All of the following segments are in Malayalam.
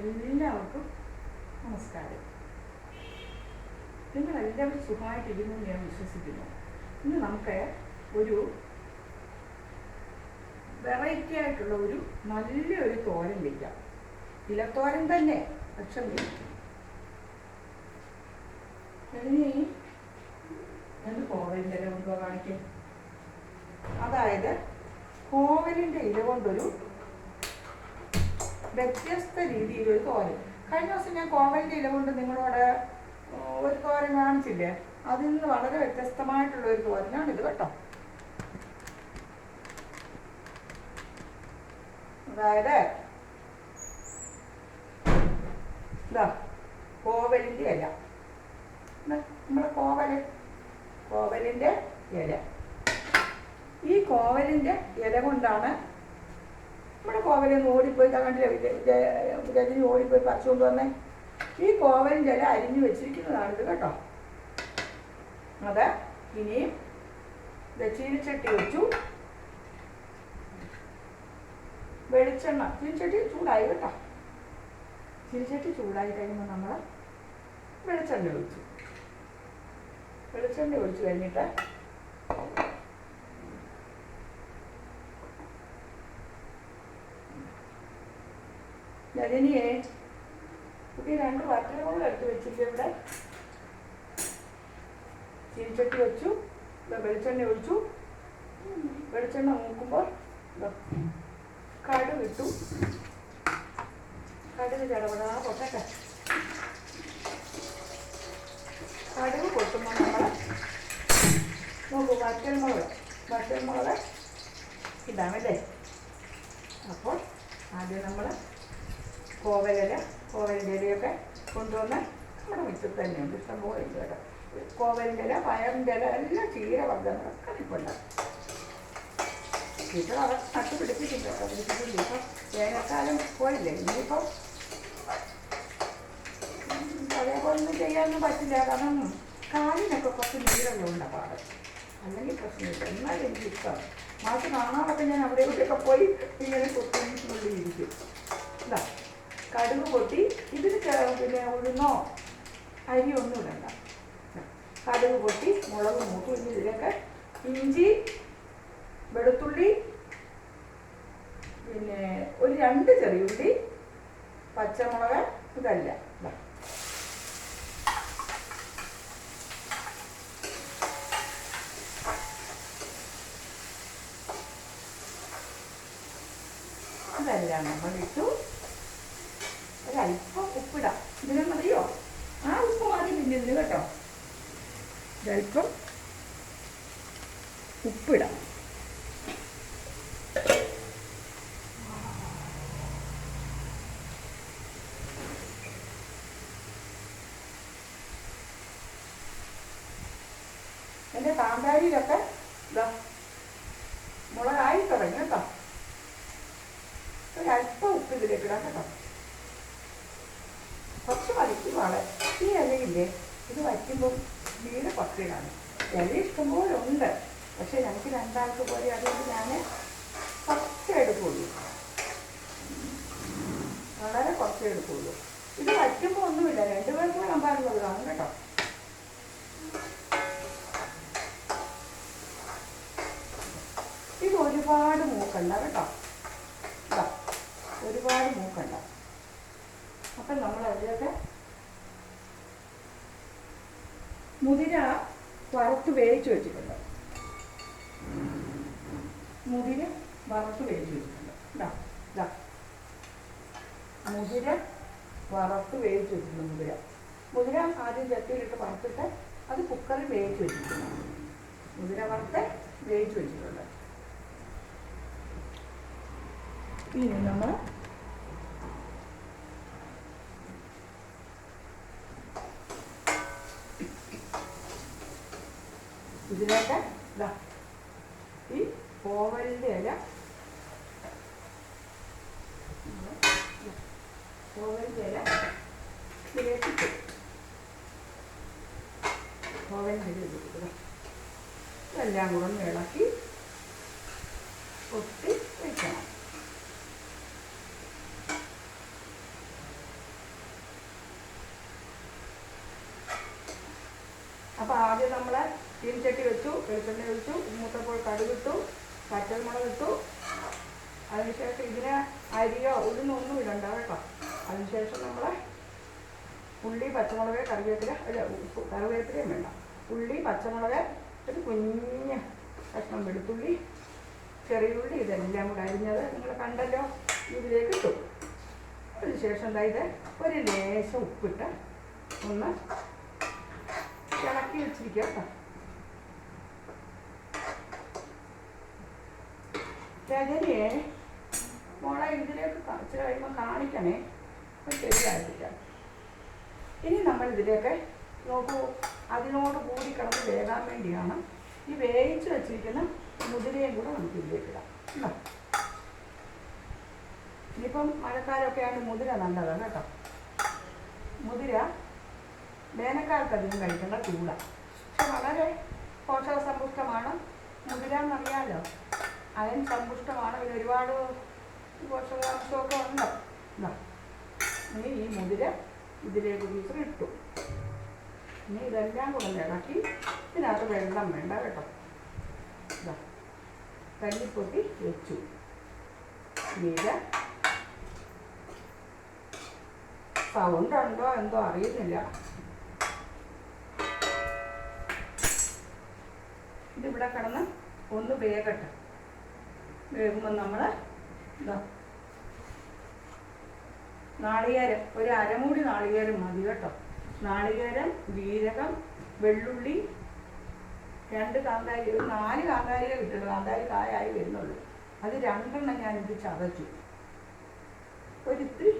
എല്ലാവർക്കും നമസ്കാരം. നിങ്ങളെല്ലാവരും സുഖമായിട്ടിരുന്നു എന്ന് ഞാൻ വിശ്വസിക്കുന്നു. ഇന്ന് നമുക്ക് ഒരു വെറൈറ്റി ആയിട്ടുള്ള ഒരു നല്ലൊരു തോരൻ വയ്ക്കാം ഇലത്തോരൻ തന്നെ പക്ഷെ ഇനി എന്ത് കോവലിന്റെ ഇല കൊണ്ടുപോകാൻ കാണിക്കും. അതായത് കോവലിന്റെ ഇല കൊണ്ടൊരു വ്യത്യസ്ത രീതിയിൽ ഒരു തോരൻ കഴിഞ്ഞ ദിവസം ഞാൻ കോവലിന്റെ ഇല കൊണ്ട് നിങ്ങളോട് ഒരു തോരൻ കാണിച്ചില്ലേ? അതിൽ നിന്ന് വളരെ വ്യത്യസ്തമായിട്ടുള്ള ഒരു തോരനാണിത് കേട്ടോ. അതായത് ഇതാ കോവലിന്റെ ഇല. ഇത് നമ്മുടെ കോവൽ. കോവലിന്റെ ഇല. ഈ കോവലിന്റെ ഇല കൊണ്ടാണ് നമ്മുടെ കോവലിൽ ഓടിപ്പോയി കണ്ടില്ലേ രജനി ഓടിപ്പോയി പറിച്ചുകൊണ്ട് വന്നേ. ഈ കോവലിന്റെ ഇല അരിഞ്ഞു വെച്ചിരിക്കുന്നതാണിത് കേട്ടോ. അത് ഇനിയും ചീനിച്ചട്ടി വെച്ചു വെളിച്ചെണ്ണ ചീനിച്ചട്ടി ചൂടായി കേട്ടോ. ചീനിച്ചട്ടി ചൂടായി കഴിയുമ്പോൾ നമ്മൾ വെളിച്ചെണ്ണ ഒഴിച്ചു. വെളിച്ചെണ്ണ ഒഴിച്ചു കഴിഞ്ഞിട്ട് രജനിയെ പുതിയ രണ്ട് വറ്റലമുളക് എടുത്ത് വെച്ചിട്ട് ഇവിടെ. ചീനിച്ചട്ടി വെച്ചു വെളിച്ചെണ്ണ ഒഴിച്ചു. വെളിച്ചെണ്ണ നോക്കുമ്പോൾ കടുക് ഇട്ടു. കടുക് ചടപടാ പൊട്ടട്ടെ. കടുക് പൊട്ടുമ്പോൾ നമ്മൾ നോക്കൂ വറ്റൽമുളക് വറ്റൽമുളക് ഇടാമല്ലേ അപ്പോൾ ആദ്യം നമ്മൾ കോവലില കോവലിന്റെ ഇലയൊക്കെ കൊണ്ടുവന്ന് നമ്മുടെ മുറ്റത്ത് തന്നെയുണ്ട്. ഇഷ്ടംപോലെ ഉണ്ട് കേട്ടോ. കോവലിന്റെ ഇല പയറിന്റെ ഇല എല്ലാം ചീരവർഗങ്ങളൊക്കെ നിൽപ്പുണ്ട് ഇപ്പോൾ അവർ നട്ട് പിടിപ്പിച്ചിട്ടുണ്ട് പിടിപ്പിച്ചിട്ടുണ്ട്. ഇപ്പം വേനൽക്കാലം പോയില്ലേ? ഇനിയിപ്പം അതേപോലൊന്നും ചെയ്യാനൊന്നും പറ്റില്ല. കാരണം കാലിനൊക്കെ കുറച്ച് നീരുള്ളതുകൊണ്ട് പാട് അല്ലെങ്കിൽ പ്രശ്നമില്ല. എന്നാലും എനിക്ക് ഇഷ്ടമാണ് മാറ്റി കാണാതൊക്കെ ഞാൻ അവിടെ ഇവിടെയൊക്കെ പോയി ഇങ്ങനെ ഇരിക്കും. ഇതാ. കടുക് പൊട്ടി. ഇതിന് പിന്നെ ഉഴുന്നോ അരി ഒന്നും ഇടണ്ട. കടുക് പൊട്ടി മുളക് മൂക്കും ഇനി ഇതിലൊക്കെ ഇഞ്ചി വെളുത്തുള്ളി പിന്നെ ഒരു രണ്ട് ചെറിയ ഉള്ളി പച്ചമുളക് ഇതല്ല. ഇതെല്ലാം നമ്മൾ ഇട്ടു. ഒരല്പം ഉപ്പിടാം. ഇതിനെ മതിയോ? ആ ഉപ്പ് മതി പിന്നെ ഇതിന് കേട്ടോ. ഒരല്പം ഉപ്പിടാം എന്റെ കാന്താരിയിലൊക്കെ ഇതാ മുളകായി തുടങ്ങി കേട്ടോ ഒരല്പം ഉപ്പ് ഇതിലേക്ക് ഇടാം കേട്ടോ കുറച്ച് മതിക്ക് വളരെ ഈ ഇലയില്ലേ ഇത് വയ്ക്കുമ്പോൾ വീട് പക്ഷികളാണ് ഇല ഇഷ്ടംപോലെ ഉണ്ട് പക്ഷെ ഞങ്ങൾക്ക് രണ്ടാൾക്ക് പോലെ അതുകൊണ്ട് ഞാൻ കുറച്ചേ എടുക്കുള്ളൂ. വളരെ കുറച്ചേ എടുക്കുള്ളൂ. ഇത് വയ്ക്കുമ്പോൾ ഒന്നുമില്ല. രണ്ട് പേർക്ക് വേണം പാടുള്ളത് കാണും കേട്ടോ. ഇത് ഒരുപാട് മൂക്കണ്ട കേട്ടോ. ഒരുപാട് മൂക്കണ്ട. അപ്പം നമ്മൾ അതിലൊക്കെ മുതിര വറുത്ത് വേവിച്ച് വെച്ചിട്ടുണ്ട്. മുതിര വറുത്ത് വേവിച്ച് വെച്ചിട്ടുണ്ട്. മുതിര വറുത്ത് വേവിച്ച് വെച്ചിട്ടുണ്ട് മുതിര. മുതിര ആദ്യം ചട്ടിയിലിട്ട് വറുത്തിട്ട് അത് കുക്കറിൽ വേവിച്ച് വെച്ചിട്ടുണ്ട്. മുതിര വറുത്ത് വേവിച്ച് വെച്ചിട്ടുണ്ട്. ഇനി നമ്മൾ ഇതിലേക്ക് ഇതാ ഈ ഓവലിന്റെ ഇല. ഓവലിന്റെ ഇല ഇതിലേക്ക് ഓവലിന്റെ ഇല. ഇതെല്ലാം കൂടെ ഒന്ന് ഇളക്കി. ഒട്ടി വയ്ക്കണം അപ്പോൾ ആദ്യം നമ്മൾ ചീനിച്ചട്ടി വെച്ചു വെളിച്ചെണ്ണ ഒഴിച്ചു മൂത്തപ്പോൾ കടുകിട്ടു പച്ചമുളക് ഇട്ടു. അതിനുശേഷം ഇതിന് അരിയോ ഉഴുന്നൊന്നും ഇടണ്ട കേട്ടോ. അതിനുശേഷം നമ്മൾ ഉള്ളി പച്ചമുളക് കറിവേപ്പില അല്ല കറിവേപ്പിലയും വേണ്ട. ഉള്ളി പച്ചമുളക് ഒരു കുഞ്ഞ് കഷ്ണം വെളുത്തുള്ളി ചെറിയ ഉള്ളി ഇതെല്ലാം കൂടെ അരിഞ്ഞത് നിങ്ങൾ കണ്ടല്ലോ ഇതിലേക്ക് ഇട്ടു. അതിനുശേഷം എന്താ ഇത് ഒരു ലേശം ഉപ്പിട്ട് ഒന്ന് ഇളക്കി വെച്ചിരിക്കുക കേട്ടോ. രജനിയെ മോളെ ഇതിലേക്ക് കുറച്ച് കഴിയുമ്പോൾ കാണിക്കണേ. അപ്പം ശരിയായിട്ടില്ല. ഇനി നമ്മൾ ഇതിലേക്ക് നോക്കൂ. അതിനോട് കൂടി കിടന്ന് വേകാൻ വേണ്ടിയാണ് ഈ വേവിച്ച് വെച്ചിരിക്കുന്ന മുതിരയും കൂടെ നമുക്ക് ഇതിലേക്ക് ഇടാം. ഇനിയിപ്പം മഴക്കാലമൊക്കെ ആയിട്ട് മുതിര നല്ലതാണ് കേട്ടോ. മുതിര വേനൽക്കാലത്ത് അധികം കഴിക്കേണ്ട ചൂടാണ് പക്ഷെ വളരെ പോഷകസമ്പുഷ്ടമാണ് മുതിര എന്നറിയാമല്ലോ അയൻ സമ്പുഷ്ടമാണ്. പിന്നെ ഒരുപാട് പോഷകാംശമൊക്കെ ഉണ്ട്. ഇനി ഈ മുതിര ഇതിലേക്ക് വീസർ ഇട്ടു. ഇനി ഇതെല്ലാം കൂടെ ഇളക്കി. ഇതിനകത്ത് വെള്ളം വേണ്ട കേട്ടോ. ഇതാ കല്ലിപ്പൊട്ടി വെച്ചു. ഇത് സൗണ്ട് ഉണ്ടോ എന്തോ അറിയുന്നില്ല. ഇതിവിടെ കിടന്ന് ഒന്ന് വേഗട്ടെ. വേകുമ്പോൾ നമ്മൾ ഇതാ. നാളികേരം ഒരു അരമൂടി നാളികേരം മതി കേട്ടോ. നാളികേരം ജീരകം വെള്ളുള്ളി രണ്ട് കാന്താരി ഒരു നാല് കാന്താരിയെ കിട്ടുള്ളൂ. കാന്താരി കായായി വരുന്നുള്ളൂ. അത് രണ്ടെണ്ണം ഞാനിത് ചതച്ചു. ഒരിത്തിരി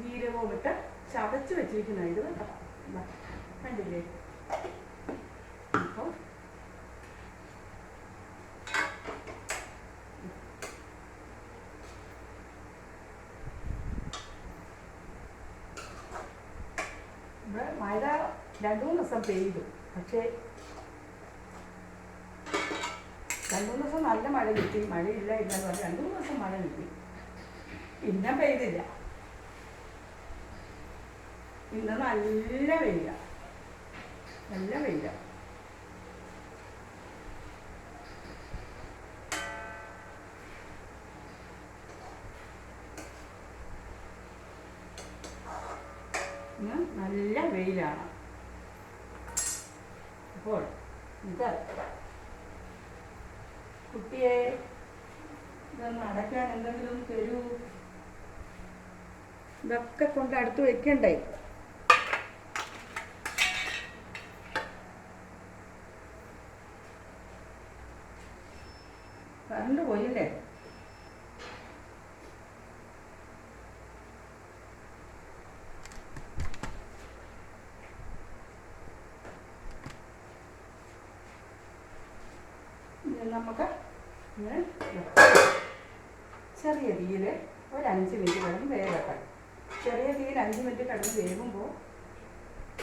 ജീരകവും ഇട്ട് ചതച്ച് വെച്ചിരിക്കുന്ന. ഇത് കേട്ടോ കണ്ടില്ലേ അപ്പോൾ ഇവിടെ മഴ രണ്ടു മൂന്ന് ദിവസം പെയ്തു. പക്ഷേ രണ്ടു മൂന്ന് ദിവസം നല്ല മഴ കിട്ടി. മഴയില്ല ഇല്ല എന്ന് പറഞ്ഞാൽ രണ്ടു മൂന്ന് ദിവസം മഴ കിട്ടി. പിന്നെ പെയ്തില്ല. ഇന്ന് നല്ല വെയില. നല്ല വെയില. ഇന്ന് നല്ല വെയിലാണ്. അപ്പോൾ ഇത് കുട്ടിയെ ഇതൊന്ന് അടയ്ക്കാൻ എന്തെങ്കിലും തരൂ? ഇതൊക്കെ കൊണ്ട് അടുത്ത് വെക്കണ്ടേ കറണ്ട് പോയില്ലേ ഇനി നമുക്ക് ചെറിയ തീയിൽ ഒരു അഞ്ച് മിനിറ്റ് കിടന്ന് വേഗട്ടെ ചെറിയ തീയിൽ അഞ്ച് മിനിറ്റ് കിടന്ന് വേവുമ്പോൾ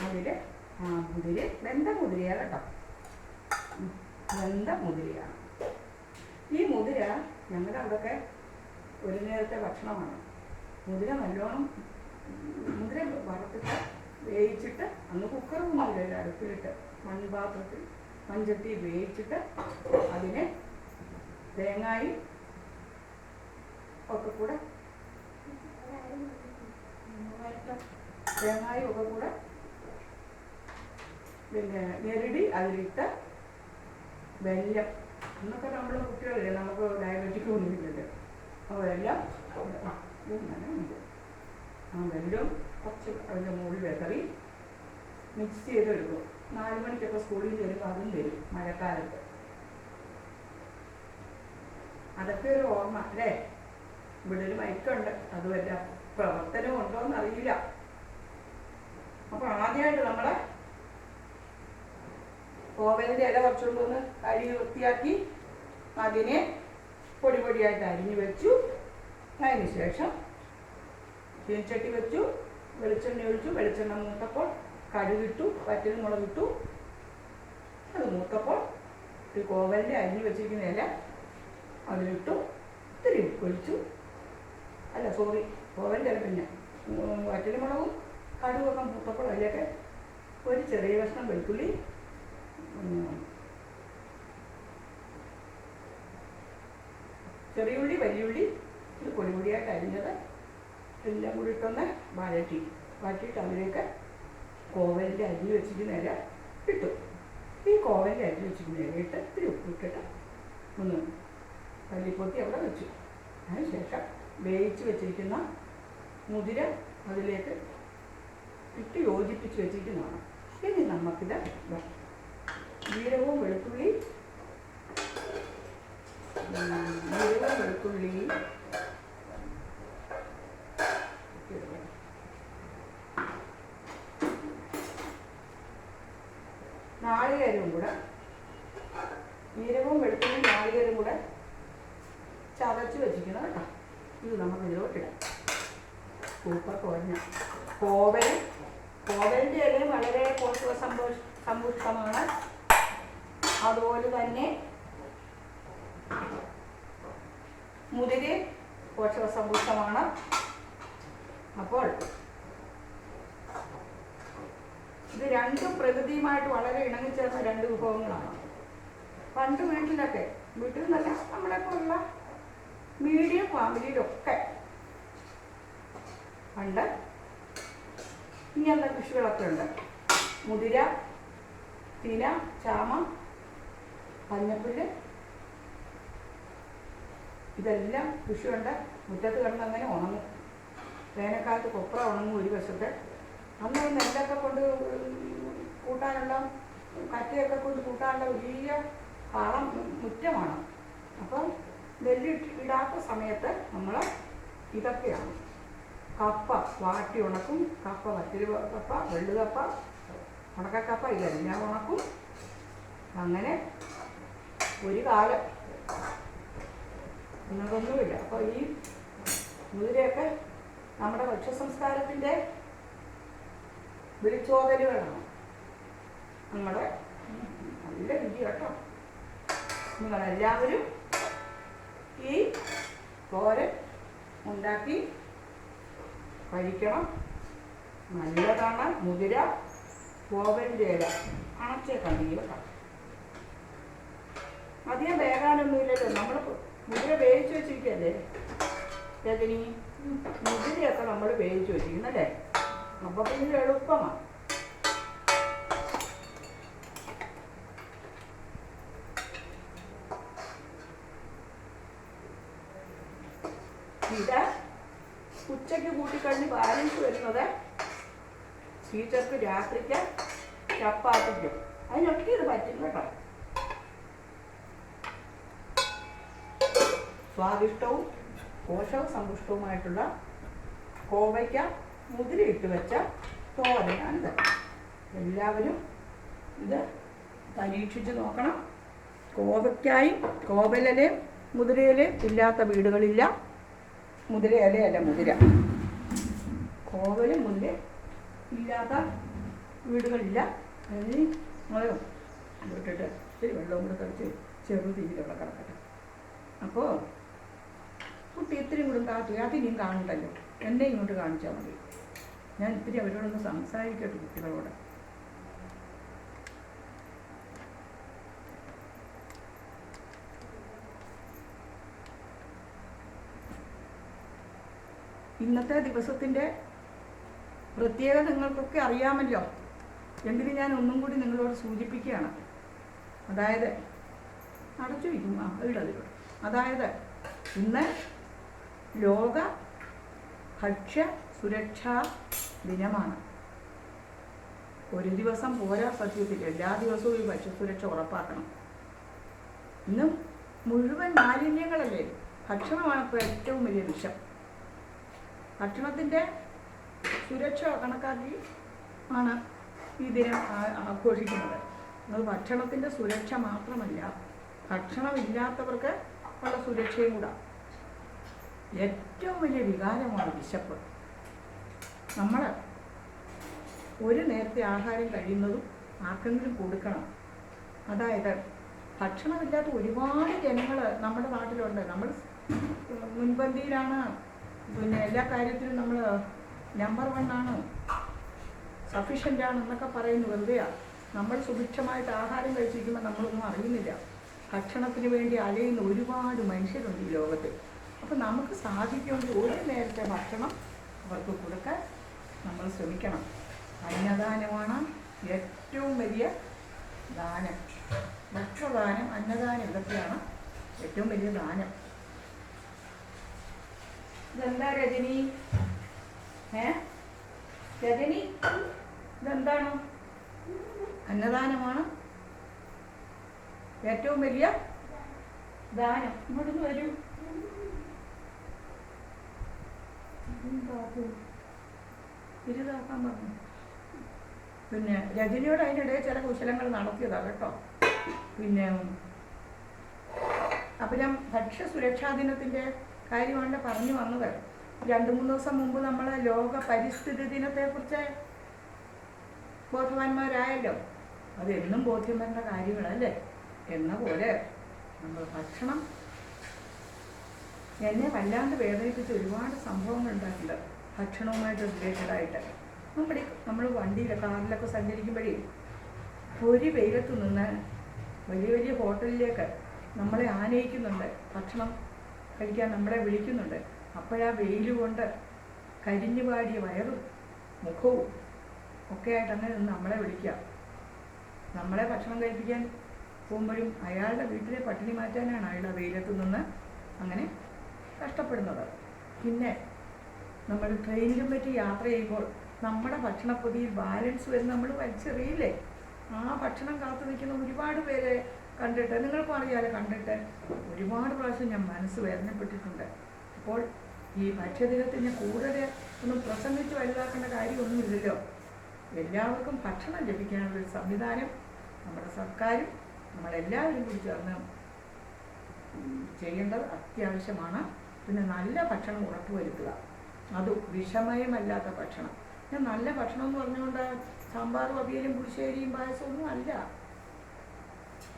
അതിൽ മുതിരി വെന്ത മുതിരയാണ് കേട്ടോ. വെന്ത മുതിരിയാണ് ഈ മുതിര ഞങ്ങളുടെ അവിടെയൊക്കെ ഒരു നേരത്തെ ഭക്ഷണമാണ്. മുതിര നല്ലോണം മുതിര വറുത്തിട്ട് വേവിച്ചിട്ട് അന്ന് കുക്കറൊന്നുമില്ല അടുപ്പിലിട്ട് മൺപാത്രത്തിൽ മൺചട്ടി വേവിച്ചിട്ട് അതിനെ തേങ്ങായും ഒക്കെ കൂടെ തേങ്ങായും ഒക്കെ കൂടെ പിന്നെ ഞെരടി അതിലിട്ട് വെല്ലം. എന്നൊക്കെ നമ്മൾ കുട്ടികളില്ലേ നമുക്ക് ഡയബറ്റിക് ഒന്നുമില്ലല്ലോ അപ്പോൾ ഉണ്ട്. ആ വെല്ലം കുറച്ച് അതിന്റെ മുകളിൽ വെതറി മിക്സ് ചെയ്തെടുക്കും. നാല് മണിക്കൊക്കെ സ്കൂളിൽ വരുമ്പോൾ അതും വരും മഴക്കാലത്ത്. അതൊക്കെ ഒരു ഓർമ്മ അല്ലേ? ഇവിടെ ഒരു മൈക്കുണ്ട് അത് വല്ല പ്രവർത്തനം ഉണ്ടോ എന്ന് അറിയില്ല. അപ്പൊ ആദ്യമായിട്ട് നമ്മളെ കോവലിന്റെ ഇല കുറച്ചുകൊണ്ട് ഒന്ന് കഴുകി വൃത്തിയാക്കി അതിനെ പൊടി പൊടിയായിട്ട് അരിഞ്ഞു വെച്ചു. അതിന് ശേഷം ചീനച്ചട്ടി വെച്ചു വെളിച്ചെണ്ണ ഒഴിച്ചു വെളിച്ചെണ്ണ മൂത്തപ്പോൾ കടുകിട്ടു മുളകിട്ടു. അത് മൂത്തപ്പോൾ ഒരു കോവലിന്റെ അരിഞ്ഞു വെച്ചിരിക്കുന്ന ഇല അതിലിട്ടു ഇത്തിരി ഉപ്പൊഴിച്ചു അല്ല സോറി കോവലിന്റെ ഇല പിന്നെ വറ്റൽ മുളകും കടുകൊക്കെ മൂത്തപ്പോൾ അതിലേക്ക് ഒരു ചെറിയ കഷ്ണം വെളുത്തുള്ളി ഉം, ചെറിയ ഉള്ളി വലിയ ഉള്ളി ഇത് പൊടിപൊടിയായിട്ട് അരിഞ്ഞത് എല്ലാം കൂടി ഇട്ടൊന്ന് വഴറ്റി. വഴറ്റിയിട്ട് അതിലേക്ക് കോവലിന്റെ അരി വെച്ചിട്ട് നേരെ ഇട്ടു. ഈ കോവലിന്റെ അരി വെച്ചിട്ട് നേരെ ഇട്ട് ഇത്തിരി ഉപ്പിട്ടിട്ട് ഒന്ന് തല്ലിപ്പൊത്തി അവിടെ വെച്ചു. അതിനുശേഷം വേവിച്ച് വെച്ചിരിക്കുന്ന മുതിര അതിലേക്ക് ഇട്ട് യോജിപ്പിച്ച് വെച്ചിരിക്കുന്നതാണ് ഇനി നമുക്കിത്. ജീരകവും വെളുത്തുള്ളി ജീരകവും വെളുത്തുള്ളി നാളികേരവും കൂടെ ജീരകവും വെളുത്തുള്ളിയും നാളികേരവും കൂടെ ചതച്ച് വെച്ചിരിക്കണം കേട്ടോ. ഇത് നമുക്ക് ഇതിലോട്ടിടാം സൂപ്പർ കോഴഞ്ഞ കോവൽ കോവലിന്റെ ഇലയും വളരെ പോഷക സമ്പോ സമ്പുഷ്ടമാണ്. അതുപോലെ തന്നെ മുതിര് പോഷക സമ്പുഷ്ടമാണ്. അപ്പോൾ ഇത് രണ്ടും പ്രകൃതിയുമായിട്ട് വളരെ ഇണങ്ങിച്ചേർന്ന രണ്ട് വിഭവങ്ങളാണ്. പണ്ട് വീട്ടിലൊക്കെ വീട്ടിൽ നിന്നല്ല നമ്മളെപ്പോലുള്ള മീഡിയം ഫാമിലിയിലൊക്കെ പണ്ട് ഇങ്ങനത്തെ കൃഷികളൊക്കെ ഉണ്ട്. മുതിര തിന ചാമ പഞ്ഞപ്പുല്ല് ഇതെല്ലാം കൃഷിയുണ്ട്. മുറ്റത്ത് കിടന്ന് അങ്ങനെ ഉണങ്ങും. വേനൽക്കാലത്ത് കൊപ്ര ഉണങ്ങും ഒരു വശത്ത്. അന്ന് നെല്ലൊക്കെ കൊണ്ട് കൂട്ടാനുള്ള കറ്റയൊക്കെ കൊണ്ട് കൂട്ടാനുള്ള വലിയ പാളം മുറ്റമാണ്. അപ്പം നെല്ല് ഇടാത്ത സമയത്ത് നമ്മൾ ഇതൊക്കെയാണ്. കപ്പ വാട്ടി ഉണക്കും. കപ്പ വറ്റിരി കപ്പ വെള്ളുകപ്പ ഉണക്കക്കപ്പ ഇതെല്ലാം ഉണക്കും. അങ്ങനെ ഒരു കാലം. എന്നതൊന്നുമില്ല അപ്പോൾ ഈ മുതിരയൊക്കെ നമ്മുടെ ഭക്ഷ്യസംസ്കാരത്തിന്റെ വിളിച്ചോതലുകളാണ് നമ്മുടെ നല്ല രുചി കേട്ടോ. നിങ്ങളെല്ലാവരും ഈ തോരൻ ഉണ്ടാക്കി കഴിക്കണം. നല്ലതാണ് മുതിര കോവലിന്റെ ഇല കണ്ണീർ കേട്ടോ. അധികം വേകാനൊന്നുമില്ലല്ലോ നമ്മൾ മുതിര വേവിച്ച് വെച്ചിരിക്കല്ലേ രജനി മുതിരയൊക്കെ നമ്മൾ വേവിച്ച് വെച്ചിരിക്കുന്നല്ലേ അപ്പോൾ പിന്നെ എളുപ്പമാണ്. ഇത് ഉച്ചയ്ക്ക് കൂട്ടിക്കഴിഞ്ഞ് ബാലൻസ് വരുന്നത് ടീച്ചർക്ക് രാത്രിക്ക് ചപ്പാത്തിക്കും. അതിനൊക്കെ ഇത് പറ്റും കേട്ടോ. സ്വാദിഷ്ടവും പോഷക സമ്പുഷ്ടവുമായിട്ടുള്ള കോവയ്ക്ക മുതിരയിട്ട് വെച്ച തോരനാണിത്. എല്ലാവരും ഇത് പരീക്ഷിച്ച് നോക്കണം. കോവയ്ക്കായും കോവലലയും മുതിരയിലയും ഇല്ലാത്ത വീടുകളില്ല. മുതിരയിലയല്ല മുതിര. കോവലും മുതിര ഇല്ലാത്ത വീടുകളില്ല. അതിന് മുളകും ഇട്ടിട്ട് ഇത്തിരി വെള്ളവും കൂടെ തളിച്ച് ചെറു തീയിലുള്ള കിടക്കട്ടെ. അപ്പോൾ കുട്ടി ഇത്തിരി കൂടെ കാത്തു അതിനെയും കാണണ്ടല്ലോ. എന്നെ ഇങ്ങോട്ട് കാണിച്ചാൽ മതി. ഞാൻ ഇത്തിരി അവരോടൊന്ന് സംസാരിക്കട്ടെ കുട്ടികളോട്. ഇന്നത്തെ ദിവസത്തിന്റെ പ്രത്യേകത നിങ്ങൾക്കൊക്കെ അറിയാമല്ലോ. എങ്കിലും ഞാൻ ഒന്നും കൂടി നിങ്ങളോട് സൂചിപ്പിക്കുകയാണ്. അതായത് അടച്ചു വയ്ക്കും ആ ഇടതിലൂടെ അതായത് ഇന്ന് ലോക ഭക്ഷ്യ സുരക്ഷാ ദിനമാണ്. ഒരു ദിവസം പോരാ സത്യത്തിൽ. എല്ലാ ദിവസവും ഈ ഭക്ഷ്യസുരക്ഷ ഉറപ്പാക്കണം. ഇന്ന് മുഴുവൻ മാലിന്യങ്ങളല്ലേ? ഭക്ഷണമാണ് ഇപ്പോൾ ഏറ്റവും വലിയ വിഷം. ഭക്ഷണത്തിന്റെ സുരക്ഷ കണക്കാക്കി ആണ് ഈ ദിനം ആഘോഷിക്കുന്നത്. അത് ഭക്ഷണത്തിന്റെ സുരക്ഷ മാത്രമല്ല ഭക്ഷണമില്ലാത്തവർക്ക് ഉള്ള സുരക്ഷയും കൂടാ. ഏറ്റവും വലിയ വികാരമാണ് വിശപ്പ്. നമ്മൾ ഒരു നേരത്തെ ആഹാരം കഴിയുന്നതും ആർക്കെങ്കിലും കൊടുക്കണം. അതായത് ഭക്ഷണമില്ലാത്ത ഒരുപാട് ജനങ്ങൾ നമ്മുടെ നാട്ടിലുണ്ട്. നമ്മൾ മുൻപന്തിയിലാണ് പിന്നെ എല്ലാ കാര്യത്തിലും നമ്മൾ നമ്പർ വൺ ആണ്. സഫീഷ്യന്റ് ആണെന്നൊക്കെ പറയുന്നു വെറുതെയാണ് നമ്മൾ സുഭിക്ഷമായിട്ട് ആഹാരം കഴിച്ചിരിക്കുമ്പോൾ നമ്മളൊന്നും അറിയുന്നില്ല. ഭക്ഷണത്തിന് വേണ്ടി അലയുന്ന ഒരുപാട് മനുഷ്യരുണ്ട് ഈ ലോകത്ത്. അപ്പോൾ നമുക്ക് സാധിക്കുമെങ്കിൽ ഒരു നേരത്തെ ഭക്ഷണം അവർക്ക് കൊടുക്കാൻ നമ്മൾ ശ്രമിക്കണം. അന്നദാനമാണ് ഏറ്റവും വലിയ ദാനം. ഭക്ഷണദാനം അന്നദാനം ഇതൊക്കെയാണ് ഏറ്റവും വലിയ ദാനം. ഇതെന്താ രജനി? ഏ? രജനി? ഇതെന്താണ്? അന്നദാനമാണ് ഏറ്റവും വലിയ ദാനം. ഇവിടുന്ന് വരൂ. എന്താ ഇരുതാക്കാൻ പറഞ്ഞു. പിന്നെ രജനിയോട് അതിനിടെ ചില കുശലങ്ങൾ നടത്തിയതാണ് കേട്ടോ. പിന്നെ അപ്പം ഞാൻ ഭക്ഷ്യ സുരക്ഷാ ദിനത്തിന്റെ കാര്യമാണ് പറഞ്ഞു വന്നത്. രണ്ട് മൂന്ന് ദിവസം മുമ്പ് നമ്മൾ ലോക പരിസ്ഥിതി ദിനത്തെക്കുറിച്ച് ബോധവാന്മാരായല്ലോ. അത് എന്നും ബോധ്യം വരേണ്ട കാര്യങ്ങളല്ലേ? എന്ന പോലെ നമ്മൾ ഭക്ഷണം എന്നെ വല്ലാണ്ട് വേദനിപ്പിച്ച് ഒരുപാട് സംഭവങ്ങൾ ഉണ്ടായിട്ടുണ്ട്. ഭക്ഷണവുമായിട്ട് റിലേറ്റഡ് ആയിട്ട്. നമ്മുടെ നമ്മൾ വണ്ടിയിലെ കാറിലൊക്കെ സഞ്ചരിക്കുമ്പോഴേ ഒരു വെയിലത്ത് നിന്ന് വലിയ വലിയ ഹോട്ടലിലേക്ക് നമ്മളെ ആനയിക്കുന്നുണ്ട്. ഭക്ഷണം കഴിക്കാൻ നമ്മളെ വിളിക്കുന്നുണ്ട്. അപ്പോഴാ വെയിൽ കൊണ്ട് കരിഞ്ഞു പാടിയ വയറും മുഖവും ഒക്കെ ആയിട്ട് അങ്ങനെ നിന്ന് നമ്മളെ വിളിക്കുക. നമ്മളെ ഭക്ഷണം കഴിപ്പിക്കാൻ പോകുമ്പോഴും അയാളുടെ വീട്ടിലെ പട്ടിണി മാറ്റാനാണ് അയാളുടെ വെയിലത്ത് നിന്ന് അങ്ങനെ കഷ്ടപ്പെടുന്നത്. പിന്നെ നമ്മൾ ട്രെയിനിലും പറ്റി യാത്ര ചെയ്യുമ്പോൾ നമ്മുടെ ഭക്ഷണപ്പൊതിയിൽ ബാലൻസ് വരുന്ന നമ്മൾ വലിച്ചെറിയില്ലേ? ആ ഭക്ഷണം കാത്തു നിൽക്കുന്ന ഒരുപാട് പേരെ കണ്ടിട്ട് നിങ്ങൾക്കും അറിയാലോ കണ്ടിട്ട് ഒരുപാട് പ്രാവശ്യം ഞാൻ മനസ്സ് വേദനപ്പെട്ടിട്ടുണ്ട്. അപ്പോൾ ഈ ഭക്ഷ്യദിനത്തിന് കൂടുതൽ ഒന്നും പ്രസംഗിച്ച് വലുതാക്കേണ്ട കാര്യമൊന്നുമില്ലല്ലോ. എല്ലാവർക്കും ഭക്ഷണം ലഭിക്കാനുള്ള ഒരു സംവിധാനം നമ്മുടെ സർക്കാരും നമ്മളെല്ലാവരും കൂടി ചേർന്ന് ചെയ്യേണ്ടത് അത്യാവശ്യമാണ്. പിന്നെ നല്ല ഭക്ഷണം ഉറപ്പുവരുത്തുക. അത് വിഷമയമല്ലാത്ത ഭക്ഷണം. ഞാൻ നല്ല ഭക്ഷണം എന്ന് പറഞ്ഞുകൊണ്ട് സാമ്പാറും അവിയലും പുളിശ്ശേരിയും പായസമൊന്നും അല്ല.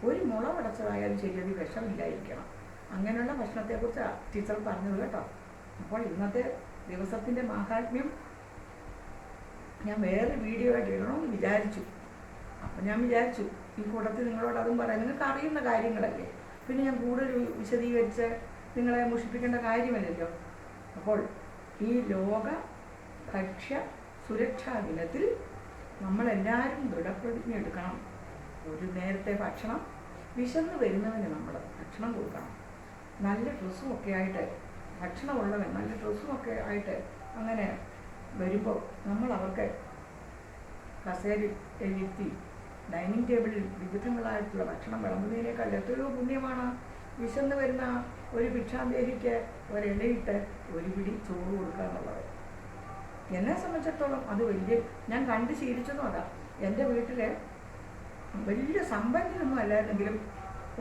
ഒരു മുള പടച്ചതായാലും ശരി അത് വിഷമില്ലായിരിക്കണം. അങ്ങനെയുള്ള ഭക്ഷണത്തെക്കുറിച്ച് ടീച്ചർ പറഞ്ഞത് കേട്ടോ. അപ്പോൾ ഇന്നത്തെ ദിവസത്തിന്റെ മാഹാത്മ്യം ഞാൻ വേറെ വീഡിയോ ആയിട്ട് ഇടണമെന്ന് വിചാരിച്ചു. അപ്പം ഞാൻ വിചാരിച്ചു ഈ കൂട്ടത്തിൽ നിങ്ങളോട് അതും പറയാം. നിങ്ങൾക്ക് അറിയുന്ന കാര്യങ്ങളല്ലേ? പിന്നെ ഞാൻ കൂടുതൽ വിശദീകരിച്ച് നിങ്ങളെ മുഷിപ്പിക്കേണ്ട കാര്യമല്ലല്ലോ. അപ്പോൾ ഈ ലോക ഭക്ഷ്യ സുരക്ഷാ ദിനത്തിൽ നമ്മളെല്ലാവരും ദൃഢപ്രതിജ്ഞ എടുക്കണം. ഒരു നേരത്തെ ഭക്ഷണം വിശന്ന് വരുന്നവന് നമ്മൾ ഭക്ഷണം കൊടുക്കണം. നല്ല ഡ്രസ്സുമൊക്കെ ആയിട്ട് ഭക്ഷണമുള്ളവൻ നല്ല ഡ്രസ്സുമൊക്കെ ആയിട്ട് അങ്ങനെ വരുമ്പോൾ നമ്മൾ അവർക്ക് കസേരയിൽ എഴുത്തി ഡൈനിങ് ടേബിളിൽ വിവിധങ്ങളായിട്ടുള്ള ഭക്ഷണം വിളമ്പുന്നതിനേക്കാൾ എത്രയോ പുണ്യമാണ്. വിശന്ന് വരുന്ന ഒരു ഭിക്ഷാന്തേരിക്ക് ഒരിലയിട്ട് ഒരു പിടി ചോറ് കൊടുക്കുക എന്നുള്ളത്. എന്നെ സംബന്ധിച്ചിടത്തോളം അത് വലിയ ഞാൻ കണ്ട് ശീലിച്ചതും അതാ. എന്റെ വീട്ടിൽ വലിയ സമ്പന്നനൊന്നും അല്ലായിരുന്നെങ്കിലും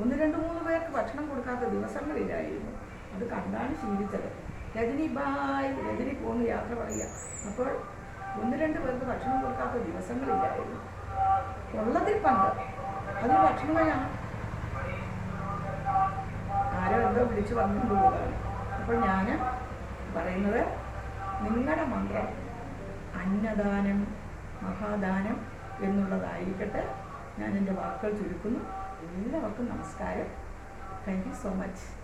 ഒന്ന് രണ്ട് മൂന്ന് പേർക്ക് ഭക്ഷണം കൊടുക്കാത്ത ദിവസങ്ങളില്ലായിരുന്നു അത് കണ്ടാണ് ശീലിച്ചത്. രജനി ബായ് രജനി പോന്ന് യാത്ര പറയുക. അപ്പോൾ ഒന്ന് രണ്ട് പേർക്ക് ഭക്ഷണം കൊടുക്കാത്ത ദിവസങ്ങളില്ലായിരുന്നു ഉള്ളതിൽ പങ്ക്. അതിന് ഭക്ഷണമായാണ് ആരോ എന്തോ വിളിച്ചു പറഞ്ഞുകൊണ്ട് പോവുകയാണ് അപ്പോൾ ഞാൻ പറയുന്നത് നിങ്ങളുടെ മന്ത്രം അന്നദാനം മഹാദാനം എന്നുള്ളതായിരിക്കട്ടെ. ഞാൻ എന്റെ വാക്കുകൾ ചുരുക്കുന്നു. എല്ലാവർക്കും നമസ്കാരം. Thank you so much